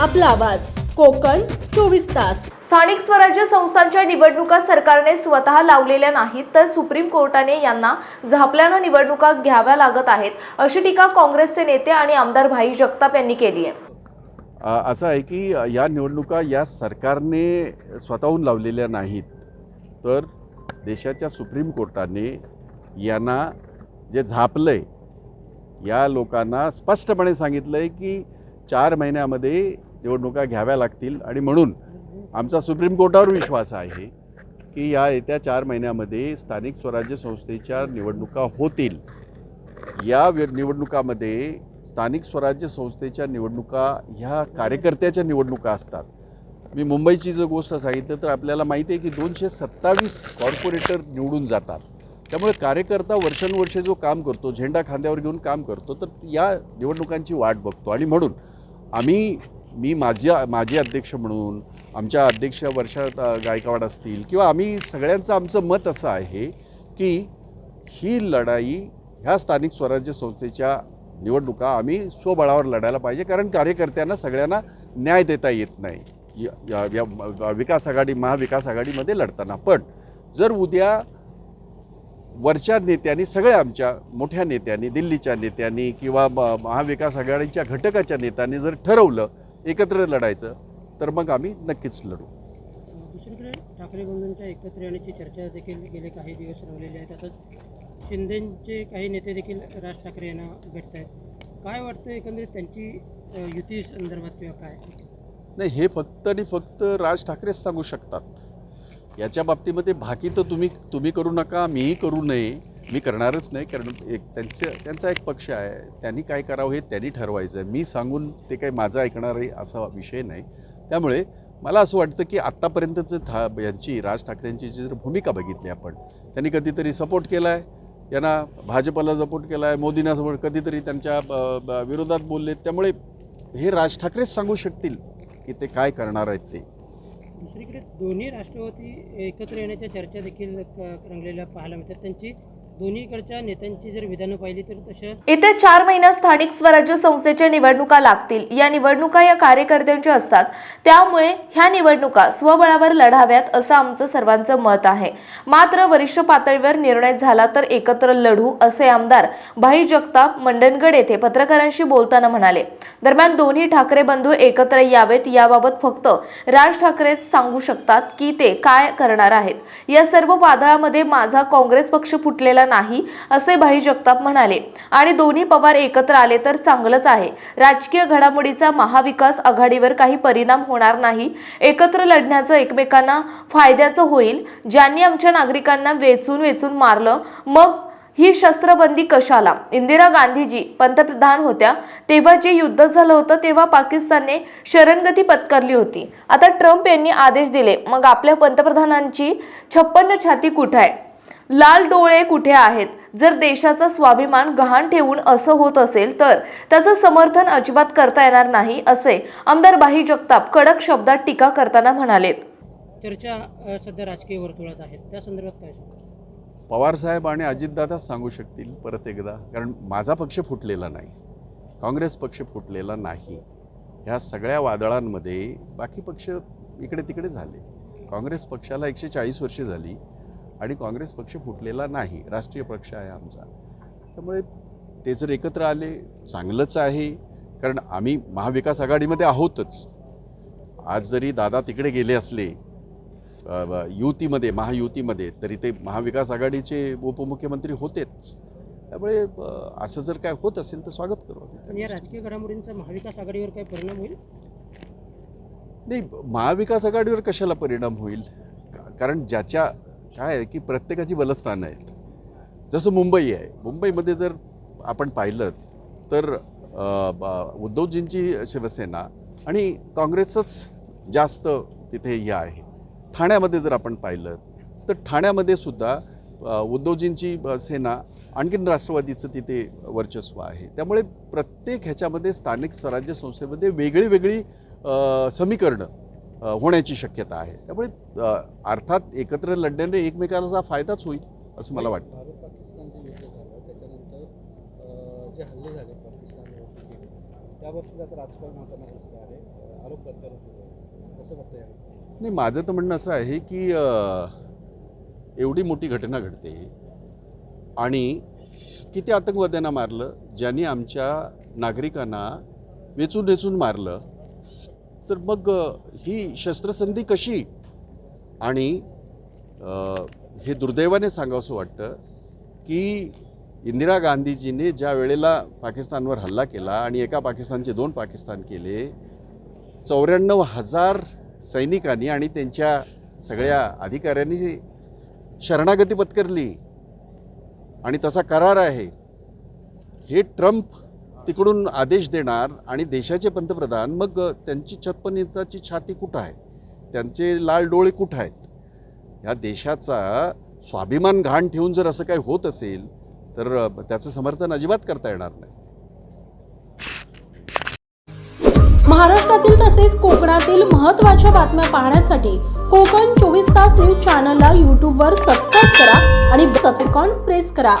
आपला आवाज. कोकण चोवीस तास. स्थानिक स्वराज्य संस्थांच्या निवडणुका सरकारने स्वतः लावलेल्या नाहीत तर सुप्रीम कोर्टाने यांना झापल्यानं निवडणुका घ्याव्या लागत आहेत अशी टीका काँग्रेसचे नेते आणि आमदार भाई जगताप यांनी केली आहे. असं आहे की या निवडणुका या सरकारने स्वतःहून लावलेल्या नाहीत तर देशाच्या सुप्रीम कोर्टाने यांना जे झापलंय या लोकांना स्पष्टपणे सांगितलं आहे की चार महिन्यामध्ये निवडणुका घ्याव्या लागतील. आणि म्हणून आमचा सुप्रीम कोर्टावर विश्वास आहे की या येत्या चार महिन्यामध्ये स्थानिक स्वराज्य संस्थेच्या निवडणुका होतील. या निवडणुकामध्ये स्थानिक स्वराज्य संस्थेच्या निवडणुका ह्या कार्यकर्त्याच्या निवडणुका असतात. मी मुंबईची जर गोष्ट सांगितलं तर आपल्याला माहिती आहे की दोनशे सत्तावीस कॉर्पोरेटर निवडून जातात. त्यामुळे कार्यकर्ता वर्षानुवर्षे जो काम करतो झेंडा खांद्यावर घेऊन काम करतो तर या निवडणुकांची वाट बघतो. आणि म्हणून आम्ही मी माझी माजी अध्यक्ष म्हणून आमच्या अध्यक्ष वर्षा गायकवाड असतील किंवा आम्ही सगळ्यांचं आमचं मत असं आहे की ही लढाई ह्या स्थानिक स्वराज्य संस्थेच्या निवडणुका आम्ही स्वबळावर लढायला पाहिजे. कारण कार्यकर्त्यांना सगळ्यांना न्याय देता येत नाही. या- या या विकास आघाडी महाविकास आघाडीमध्ये लढताना. पण जर उद्या वरच्या नेत्यांनी सगळ्या आमच्या मोठ्या नेत्यांनी दिल्लीच्या नेत्यांनी किंवा म- महाविकास आघाडीच्या घटकाच्या नेत्यांनी जर ठरवलं एकत्र लढायचं तर मग आम्ही नक्कीच लढू. दुसरीकडे ठाकरे बंधूंच्या एकत्र येण्याची चर्चा देखील गेले काही दिवस रवलेली आहे तसंच शिंदेचे काही नेते देखील राज ठाकरे यांना भेटत आहेत. काय वाटतं एकंदरीत त्यांची युती संदर्भात किंवा काय? नाही हे फक्त आणि फक्त राज ठाकरेच सांगू शकतात. याच्या बाबतीमध्ये बाकी तर तुम्ही तुम्ही करू नका मीही करू नये. मी करणारच नाही कारण एक त्यांचं त्यांचा एक पक्ष आहे. त्यांनी काय करावं हे त्यांनी ठरवायचं आहे मी सांगून ते काही माझं ऐकणार आहे असा विषय नाही. त्यामुळे मला असं वाटतं की आत्तापर्यंतचं ठा यांची राज ठाकरेंची जी जर भूमिका बघितली आपण त्यांनी कधीतरी सपोर्ट केला आहे यांना भाजपला सपोर्ट केला आहे मोदींना सपोर्ट कधीतरी त्यांच्या ब- ब- विरोधात बोलले. त्यामुळे हे राज ठाकरेच सांगू शकतील की ते काय करणार आहेत ते. दुसरीकडे दोन्ही राष्ट्रवादी एकत्र येण्याच्या चर्चा देखील रंगलेल्या पाहायला मिळतात. त्यांची दोन्हीकडच्या नेत्यांची जर विधानं पाहिली तर तशा येत्या चार महिन्यात स्थानिक स्वराज्य संस्थेच्या निवडणुका लागतील. या निवडणुका या कार्यकर्त्यांच्या असतात. त्यामुळे ह्या निवडणुका स्वबळावर लढाव्यात असं आमचं सर्वांचं मत आहे. मात्र वरिष्ठ पातळीवर निर्णय झाला तर एकत्र लढू असे आमदार भाई जगताप मंडणगड येथे पत्रकारांशी बोलताना म्हणाले. दरम्यान दोन्ही ठाकरे बंधू एकत्र यावेत याबाबत फक्त राज ठाकरेच सांगू शकतात की ते काय करणार आहेत. या सर्व वादळामध्ये माझा काँग्रेस पक्ष फुटलेला नाही असे भाई जगताप म्हणाले. आणि दोन्ही पवार एकत्र आले तर चांगलंच आहे. राजकीय घडामोडीचा महाविकास आघाडीवर काही परिणाम होणार नाही. एकत्र लढण्याचं एकमेकांना फायद्याचं होईल. ज्यांनी आमच्या नागरिकांना वेचून वेचून मारलं मग ही शस्त्रबंदी कशाला? इंदिरा गांधीजी पंतप्रधान होत्या. तेव्हा जे युद्ध झालं होतं तेव्हा पाकिस्तानने शरणगती पत्करली होती. आता ट्रम्प यांनी आदेश दिले. मग आपल्या पंतप्रधानांची छप्पन्न छाती कुठे आहे? लाल डोळे कुठे आहेत? जर देशाचा स्वाभिमान गहाण ठेवून असं होत असेल तर त्याचं समर्थन अजिबात करता येणार नाही असे आमदार बाही जगताप कडक शब्दात टीका करताना म्हणालेत. चर्चा अ, सध्या राजकीय वर्तुळात आहेत. त्या संदर्भात काय सांगाल? पवारसाहेब आणि अजितदादाच सांगू शकतील परत एकदा कारण माझा पक्ष फुटलेला नाही. काँग्रेस पक्ष फुटलेला नाही. ह्या सगळ्या वादळांमध्ये बाकी पक्ष इकडे तिकडे झाले. काँग्रेस पक्षाला एकशे चाळीस वर्षे झाली. आणि काँग्रेस पक्ष फुटलेला नाही. राष्ट्रीय पक्ष आहे आमचा. त्यामुळे ते जर एकत्र आले चांगलंच आहे. कारण आम्ही महाविकास आघाडीमध्ये आहोतच. आज जरी दादा तिकडे गेले असले युतीमध्ये महायुतीमध्ये तरी ते महाविकास आघाडीचे उपमुख्यमंत्री होतेच. त्यामुळे असं जर काय होत असेल तर स्वागत करू आम्ही या राजकीय घडामोडींचा महाविकास आघाडीवर काय परिणाम होईल? नाही महाविकास आघाडीवर कशाला परिणाम होईल? कारण ज्याच्या काय आहे की प्रत्येकाची बलस्थानं आहेत. जसं मुंबई आहे. मुंबईमध्ये जर आपण पाहिलं तर उद्धवजींची शिवसेना आणि काँग्रेसच जास्त तिथे हे आहे. ठाण्यामध्ये जर आपण पाहिलं तर ठाण्यामध्ये सुद्धा उद्धवजींची सेना आणखीन राष्ट्रवादीचं तिथे वर्चस्व आहे. त्यामुळे प्रत्येक ह्याच्यामध्ये स्थानिक स्वराज्य संस्थेमध्ये वेगळी वेगळी समीकरणं होण्याची शक्यता आहे. त्यामुळे अर्थात एकत्र लढण्याने एकमेकांचा फायदाच होईल असं मला वाटतं. नाही माझं तर म्हणणं असं आहे की एवढी मोठी घटना घडते आणि किती आतंकवाद्यांना मारलं ज्यांनी आमच्या नागरिकांना वेचून वेचून मारलं तर मग ही शस्त्रसंधी कशी? आणि हे दुर्दैवाने सांगावंसं वाटतं की इंदिरा गांधीजीने ज्या वेळेला पाकिस्तानवर हल्ला केला आणि एका पाकिस्तानचे दोन पाकिस्तान केले चौऱ्याण्णव हजार सैनिकांनी आणि त्यांच्या सगळ्या अधिकाऱ्यांनी शरणागती पत्करली. आणि तसा करार आहे. हे ट्रम्प तिकडून आदेश देणार आणि देशाचे पंतप्रधान मग त्यांची छप्पन छाती कुठं आहे? त्यांचे लाल डोळे कुठं आहेत? या देशाचा स्वाभिमान घाण ठेवून जर असं काही होत असेल तर त्याचं समर्थन अजिबात करता येणार नाही. महाराष्ट्रातील तसेच कोकणातील महत्त्वाच्या बातम्या पाहण्यासाठी कोकण चोवीस तास न्यूज चॅनलला यूट्यूबवर सबस्क्राईब करा आणि सबसेकॉन प्रेस करा.